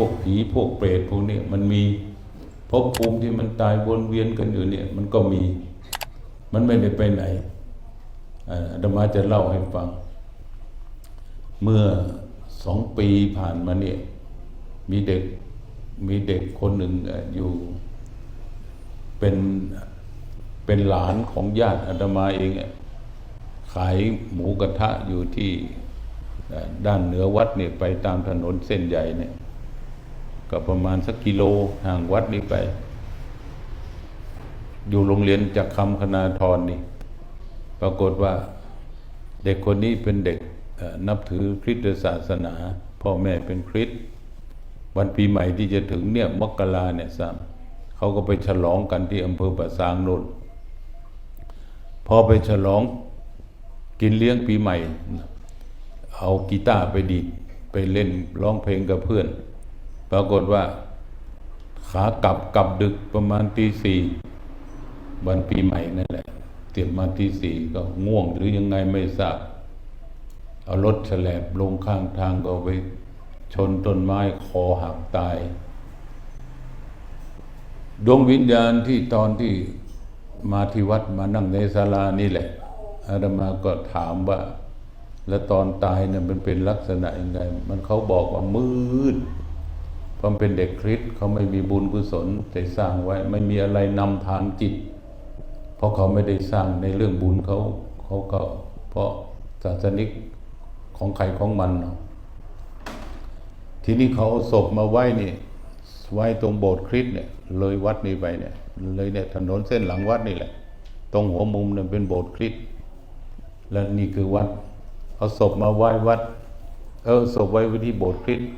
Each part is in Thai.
วกผีพวกเปรตพวกนี้มันมีภพภูมิที่มันตายวนเวียนกันอยู่เนี่ย มันก็มี มันไม่ได้ไปไหนอาตมาจะเล่าให้ฟัง เมื่อสองปีผ่านมาเนี่ย มีเด็กมีเด็กคนหนึ่งอยู่เป็นเป็นหลานของญาติอาตมาเองขายหมูกระทะอยู่ที่ด้านเหนือวัดเนี่ยไปตามถนนเส้นใหญ่เนี่ย ก็ประมาณสักกิโลห่างวัดนี้ไป อยู่โรงเรียนจากคำคณาธรนี่ปรากฏว่าเด็กคนนี้เป็นเด็กนับถือคริสตศาสนา พ่อแม่เป็นคริสต์วันปีใหม่ที่จะถึงเนี่ยมกราเนี่ยซ้ำเขาก็ไปฉลองกันที่อำเภอปะซางโนนพอไปฉลองกินเลี้ยงปีใหม่ เอากีตาร์ไปดีดไปเล่นร้องเพลงกับเพื่อน ปรากฏว่า ขากลับกลับดึกประมาณตีสี่วันปีใหม่นั่นแหละ เตรียมมาตีสี่ก็ง่วงหรือยังไงไม่ทราบ เอารถแฉลบลงข้างทางก็ไปชนต้นไม้คอหักตาย ดวงวิญญาณที่ตอนที่มาที่วัดมานั่งในศาลานี่แหละอาตมาก็ถามว่า แล้วตอนตายเนี่ยมันเป็นลักษณะยังไง มันเขาบอกว่ามืด เพราะมันเป็นเด็กคริสต์เขาไม่มีบุญกุศลแต่สร้างไว้ ไม่มีอะไรนำทางจิต เพราะเขาไม่ได้สร้างในเรื่องบุญเขาเขาก็เพราะศาสนิกของใครของมันเนาะทีนี้เขาเอาศพมาไว้นี่ไว้ตรงโบสถ์คริสต์เนี่ยเลยวัดนี้ไปเนี่ยเลยเนี่ยถนนเส้นหลังวัดนี่แหละ ตรงหัวมุมเนี่ยเป็นโบสถ์คริสต์และนี่คือวัดเอาศพมาไหว้วัด เออศพไว้ไว้ที่โบสถ์คริสต์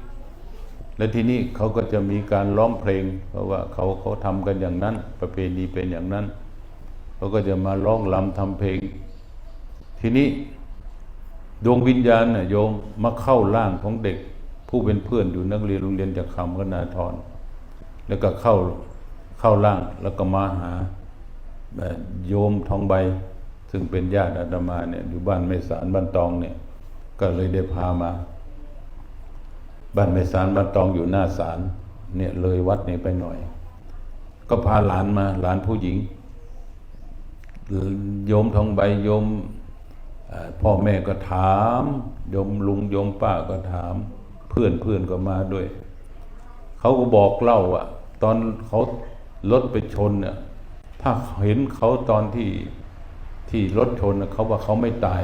และที่นี่เขาก็จะมีการร้องเพลง เพราะว่าเขาเขาทำกันอย่างนั้น ประเพณีเป็นอย่างนั้นเขาก็จะมาร้องลำทำเพลง ทีนี้ดวงวิญญาณน่ะโยมมาเข้าร่างของเด็ก ผู้เป็นเพื่อนอยู่นักเรียนโรงเรียนจากคำกนาธรแล้วก็เข้าเข้าร่างแล้วก็มาหาโยมทองใบ ซึ่งเป็นญาติอาตมาเนี่ยอยู่บ้านไม่สารบ้านตองเนี่ย ก็เลยได้พามา บ้านไม่สารบ้านตองอยู่หน้าศาลเนี่ยเลยวัดนี้ไปหน่อย ก็พาหลานมาหลานผู้หญิง โยมทองใบโยมพ่อแม่ก็ถาม โยมลุงโยมป้าก็ถาม เพื่อนเพื่อนก็มาด้วย เขาก็บอกเล่าอะ ตอนเขารถไปชนเนี่ยถ้าเห็นเขาตอนที่ที่รถชนเขาว่าเขาไม่ตาย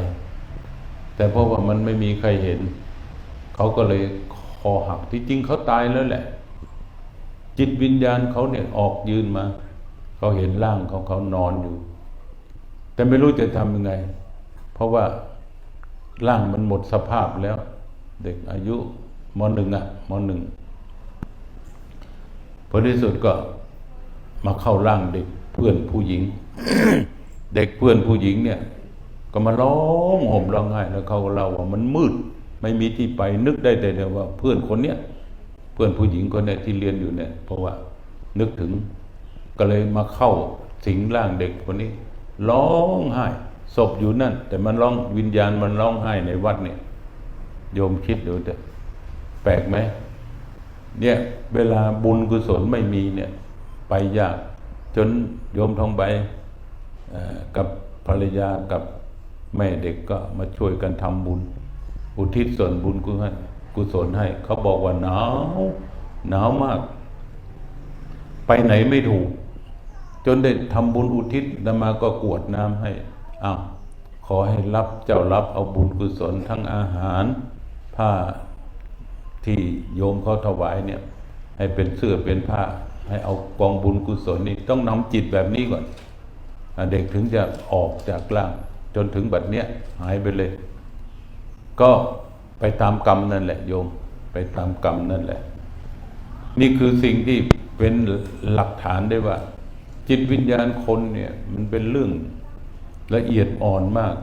แต่เพราะว่ามันไม่มีใครเห็น เขาก็เลย อหักที่จริงเขาตายแล้วแหละ จิตวิญญาณเขาเนี่ยออกยืนมา เขาเห็นร่างเขาเขานอนอยู่ แต่ไม่รู้จะทำยังไง เพราะว่าร่างมันหมดสภาพแล้ว เด็กอายุมหนึ่งอะมหนึ่งผลที่สุดก็มาเข้าร่างเด็กเพื่อนผู้หญิง เด็กเพื่อนผู้หญิงเนี่ย ก็มาร้องห่มร้องไห้แล้วเขาก็เล่าว่ามันมืด ไม่มีที่ไปนึกได้แต่เดียวว่า เพื่อนคนเนี้ยเพื่อนผู้หญิงคนเนี้ยที่เรียนอยู่เนี่ย เพราะว่านึกถึงก็เลยมาเข้าสิงร่างเด็กคนนี้ ร้องไห้ศพอยู่นั่น แต่มันร้องวิญญาณมันร้องไห้ในวัดเนี่ยโยมคิดดูเถอะแปลกไหมเนี่ยเวลาบุญกุศลไม่มีเนี่ย ไปยาก จนโยมทองใบกับภรรยากับแม่เด็กก็มาช่วยกันทำบุญ อุทิศส่วนบุญกุศลกุศลให้ เขาบอกว่าหนาวหนาวมาก ไปไหนไม่ถูก จนได้ทำบุญอุทิศนมาก็กวดน้ำให้อ้าวขอให้รับเจ้ารับเอาบุญกุศลทั้งอาหาร ผ้าที่โยมเขาถวายเนี่ย ให้เป็นเสื้อเป็นผ้า ให้เอากองบุญกุศลนี่ต้องนำจิตแบบนี้ก่อนเด็กถึงจะออกจากร่าง จนถึงบัดเนี้ยหายไปเลย ก็ไปตามกรรมนั่นแหละโยม ไปตามกรรมนั่นแหละ นี่คือสิ่งที่เป็นหลักฐานได้ว่า จิตวิญญาณคนเนี่ย มันเป็นเรื่องละเอียดอ่อนมาก